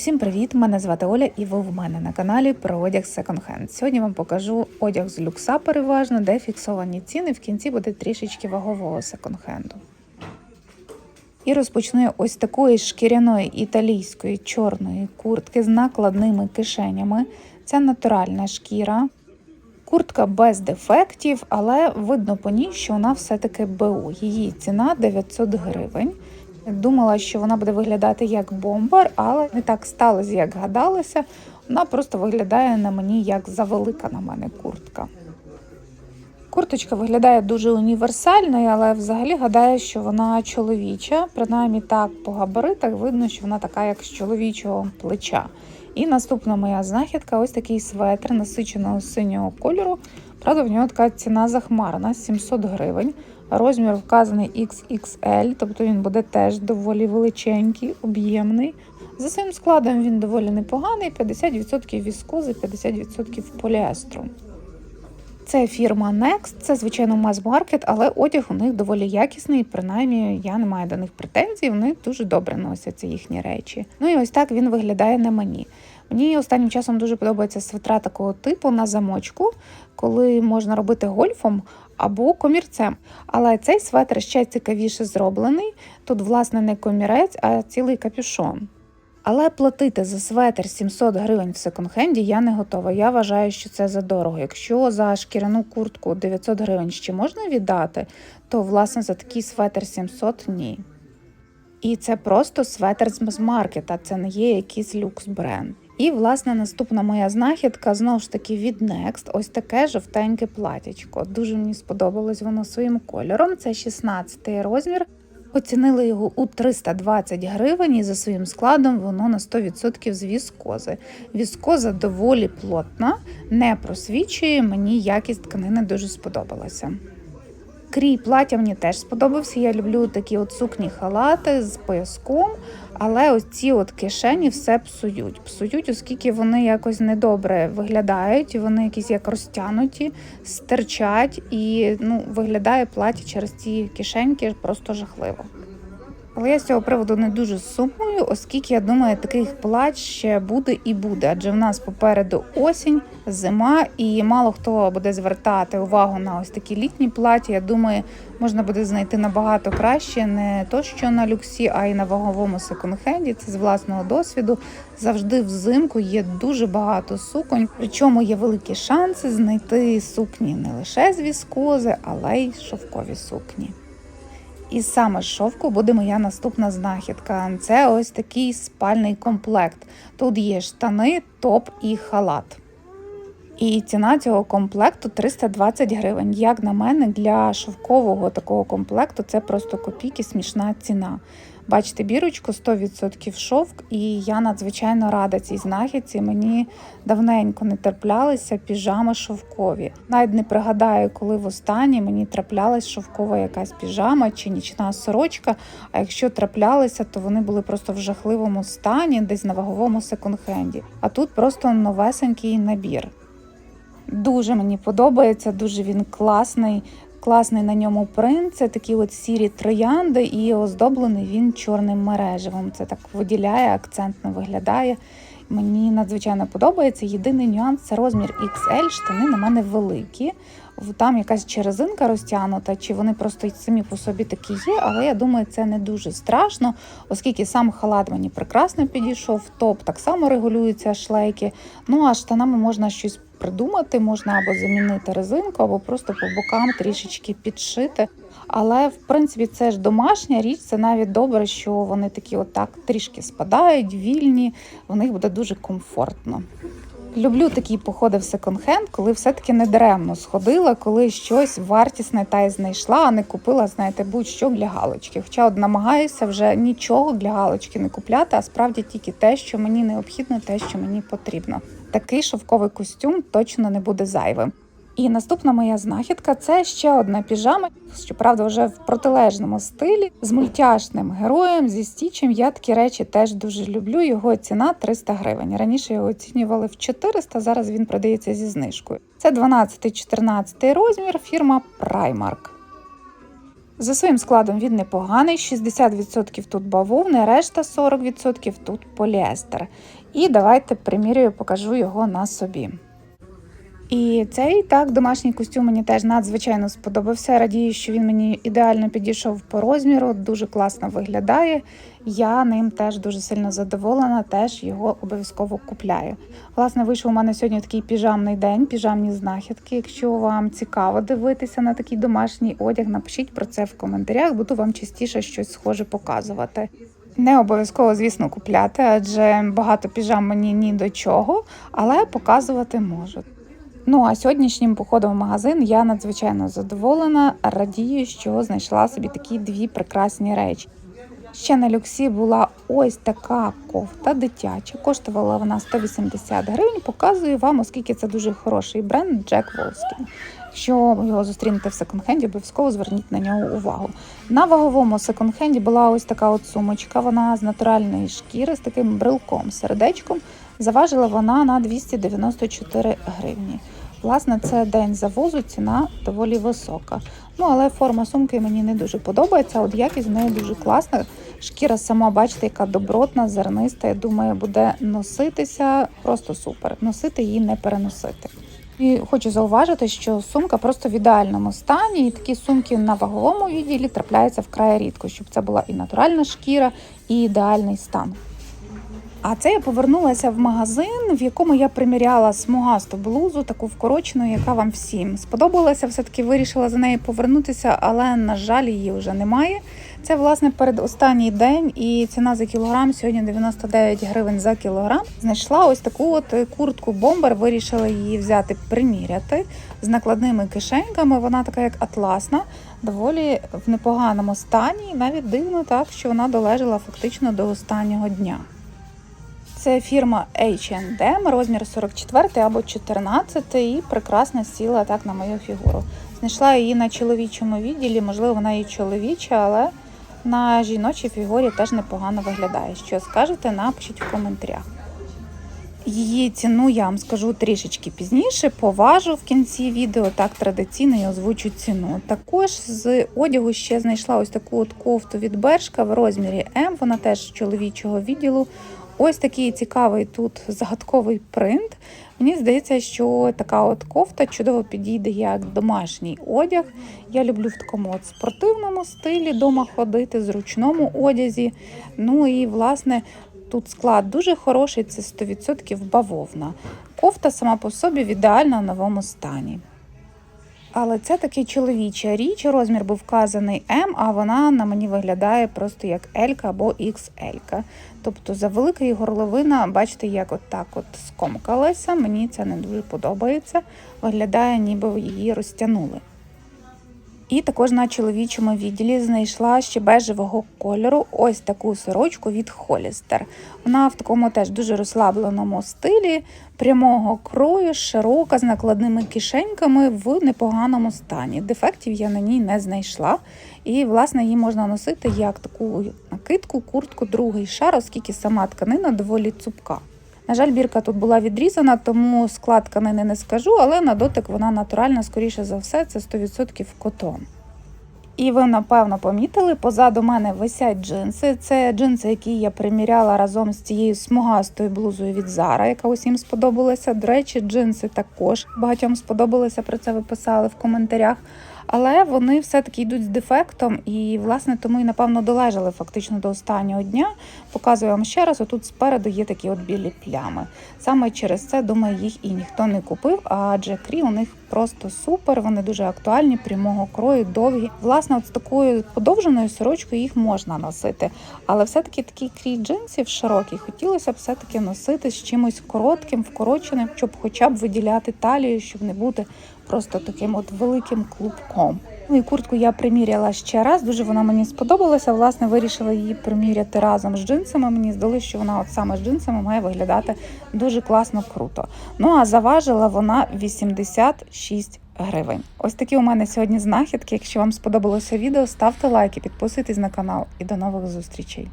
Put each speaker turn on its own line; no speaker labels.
Усім привіт! Мене звати Оля, і ви в мене на каналі про одяг Second Hand. Сьогодні вам покажу одяг з люкса переважно, де фіксовані ціни. В кінці буде трішечки вагового секонд-хенду. І розпочну я ось такої шкіряної італійської чорної куртки з накладними кишенями. Це натуральна шкіра. Куртка без дефектів, але видно по ній, що вона все-таки БУ. Її ціна 900 гривень. Думала, що вона буде виглядати як бомбар, але не так сталося, як гадалося. Вона просто виглядає на мені як завелика на мене куртка. Курточка виглядає дуже універсальною, але взагалі гадаю, що вона чоловіча. Принаймні так по габаритах видно, що вона така, як з чоловічого плеча. І наступна моя знахідка ось такий светр насиченого синього кольору. Правда, в нього така ціна захмарна 700 гривень. Розмір вказаний XXL, тобто він буде теж доволі величенький, об'ємний. За своїм складом він доволі непоганий: 50% віскози, 50% поліестру. Це фірма Next, це звичайно мас-маркет, але одяг у них доволі якісний. Принаймні, я не маю до них претензій. Вони дуже добре носяться їхні речі. Ну і ось так він виглядає на мені. Мені останнім часом дуже подобається свитра такого типу на замочку, коли можна робити гольфом або комірцем. Але цей светр ще цікавіше зроблений. Тут, власне, не комірець, а цілий капюшон. Але платити за светр 700 гривень в секонд-хенді я не готова. Я вважаю, що це задорого. Якщо за шкіряну куртку 900 гривень ще можна віддати, то власне за такий светр 700 ні. І це просто светр з маркета, це не є якийсь люкс бренд. І, власне, наступна моя знахідка знову ж таки від Next. Ось таке жовтеньке платячко. Дуже мені сподобалось воно своїм кольором. Це 16 розмір. Оцінили його у 320 гривень і за своїм складом воно на 100% з віскози. Віскоза доволі плотна, не просвічує, мені якість тканини дуже сподобалася. Крій плаття мені теж сподобався. Я люблю такі от сукні халати з пояском, але ось ці от кишені все псують. Псують, оскільки вони якось недобре виглядають, вони якісь як розтянуті, стирчать і ну, виглядає плаття через ці кишеньки просто жахливо. Але я з цього приводу не дуже сумую, оскільки я думаю, таких плач ще буде і буде, адже в нас попереду осінь, зима, і мало хто буде звертати увагу на ось такі літні платі. Я думаю, можна буде знайти набагато краще, не то що на люксі, а й на ваговому секонд-хенді. Це з власного досвіду. Завжди взимку є дуже багато суконь. Причому є великі шанси знайти сукні не лише з віскози, але й шовкові сукні. І саме з шовку буде моя наступна знахідка. Це ось такий спальний комплект. Тут є штани, топ і халат. І ціна цього комплекту 320 гривень. Як на мене, для шовкового такого комплекту це просто копійки, смішна ціна. Бачите, бірочку 100% шовк, і я надзвичайно рада цій знахідці. Мені давненько не траплялися піжами шовкові. Навіть не пригадаю, коли востаннє мені траплялась шовкова якась піжама чи нічна сорочка. А якщо траплялися, то вони були просто в жахливому стані, десь на ваговому секонд-хенді. А тут просто новесенький набір. Дуже мені подобається, дуже він класний. Класний на ньому принт, це такі от сірі троянди, і оздоблений він чорним мережевим. Це так виділяє, акцентно виглядає. Мені надзвичайно подобається. Єдиний нюанс це розмір XL, штани на мене великі. Там якась черезинка розтягнута, чи вони просто самі по собі такі є, але я думаю, це не дуже страшно, оскільки сам халат мені прекрасно підійшов, топ так само регулюються шлейки. Ну а штанами можна щось придумати, можна або замінити резинку, або просто по бокам трішечки підшити. Але в принципі це ж домашня річ, це навіть добре, що вони такі отак трішки спадають, вільні, в них буде дуже комфортно. Люблю такі походи в секонд-хенд, коли все-таки не даремно сходила, коли щось вартісне та й знайшла, а не купила, знаєте, будь-що для галочки. Хоча от намагаюся вже нічого для галочки не купляти, а справді тільки те, що мені необхідно, те, що мені потрібно. Такий шовковий костюм точно не буде зайвим. І наступна моя знахідка це ще одна піжама, щоправда, вже в протилежному стилі з мультяшним героєм зі стічем. Я такі речі теж дуже люблю. Його ціна 300 гривень. Раніше його оцінювали в 400, зараз він продається зі знижкою. Це 12-14 розмір, фірма Primark. За своїм складом він непоганий, 60% тут бавовни, решта 40% тут поліестер. І давайте примірюю, покажу його на собі. І цей так домашній костюм мені теж надзвичайно сподобався. Радію, що він мені ідеально підійшов по розміру, дуже класно виглядає. Я ним теж дуже сильно задоволена, теж його обов'язково купляю. Власне, вийшов у мене сьогодні такий піжамний день, піжамні знахідки. Якщо вам цікаво дивитися на такий домашній одяг, напишіть про це в коментарях, буду вам частіше щось схоже показувати. Не обов'язково, звісно, купляти, адже багато піжам мені ні до чого, але показувати можу. Ну а сьогоднішнім походом в магазин я надзвичайно задоволена. Радію, що знайшла собі такі дві прекрасні речі. Ще на люксі була ось така кофта дитяча. Коштувала вона 180 гривень. Показую вам, оскільки це дуже хороший бренд Джек Волскін. Якщо його зустрінете в секонд-хенді, обов'язково зверніть на нього увагу. На ваговому секонд-хенді була ось така от сумочка. Вона з натуральної шкіри з таким брелком, сердечком. Заважила вона на 294 гривні. Власне, це день завозу, ціна доволі висока. Ну, але форма сумки мені не дуже подобається. От якість в неї дуже класна. Шкіра сама, бачите, яка добротна, зерниста. Я думаю, буде носитися просто супер. Носити її не переносити. І хочу зауважити, що сумка просто в ідеальному стані, і такі сумки на ваговому відділі трапляються вкрай рідко, щоб це була і натуральна шкіра, і ідеальний стан. А це я повернулася в магазин, в якому я приміряла смугасту блузу, таку вкорочену, яка вам всім сподобалася. Все таки вирішила за нею повернутися, але на жаль, її вже немає. Це власне передостанній день, і ціна за кілограм сьогодні 99 гривень за кілограм. Знайшла ось таку от куртку бомбер. Вирішила її взяти, приміряти з накладними кишеньками. Вона така як атласна, доволі в непоганому стані. Навіть дивно так, що вона долежала фактично до останнього дня. Це фірма H&M, розмір 44 або 14 і прекрасно сіла так на мою фігуру. Знайшла її на чоловічому відділі, можливо, вона і чоловіча, але на жіночій фігурі теж непогано виглядає. Що скажете, напишіть в коментарях. Її ціну я вам скажу трішечки пізніше, поважу в кінці відео, так традиційно я озвучу ціну. Також з одягу ще знайшла ось таку от кофту від Бершка в розмірі М, вона теж чоловічого відділу. Ось такий цікавий тут загадковий принт. Мені здається, що така от кофта чудово підійде як домашній одяг. Я люблю в такому от спортивному стилі дома ходити, зручному одязі. Ну і власне тут склад дуже хороший, це 100% бавовна. Кофта сама по собі в ідеально новому стані. Але це таки чоловіча річ. Розмір був вказаний М, а вона на мені виглядає просто як L або XL. Тобто за велика і горловина, бачите, як от так от скомкалася. Мені це не дуже подобається. Виглядає, ніби її розтягнули. І також на чоловічому відділі знайшла ще бежевого кольору ось таку сорочку від Холістер. Вона в такому теж дуже розслабленому стилі, прямого крою, широка, з накладними кишеньками в непоганому стані. Дефектів я на ній не знайшла. І, власне, її можна носити як таку накидку, куртку, другий шар, оскільки сама тканина доволі цупка. На жаль, бірка тут була відрізана, тому склад тканини не скажу, але на дотик вона натуральна, скоріше за все, це 100% котон. І ви, напевно, помітили, позаду мене висять джинси. Це джинси, які я приміряла разом з цією смугастою блузою від Zara, яка усім сподобалася. До речі, джинси також багатьом сподобалися, про це ви писали в коментарях. Але вони все-таки йдуть з дефектом, і, власне, тому і, напевно, долежали фактично до останнього дня. Показую вам ще раз: отут спереду є такі от білі плями. Саме через це, думаю, їх і ніхто не купив, адже крі у них просто супер, вони дуже актуальні, прямого крою, довгі. Власне, от з такою подовженою сорочкою їх можна носити. Але все-таки такий крій джинсів широкий, хотілося б все-таки носити з чимось коротким, вкороченим, щоб хоча б виділяти талію, щоб не бути просто таким от великим клубком. Ну і куртку я приміряла ще раз. Дуже вона мені сподобалася. Власне, вирішила її приміряти разом з джинсами. Мені здалося, що вона от саме з джинсами має виглядати дуже класно круто. Ну а заважила вона 86 гривень. Ось такі у мене сьогодні знахідки. Якщо вам сподобалося відео, ставте лайки, підписуйтесь на канал і до нових зустрічей.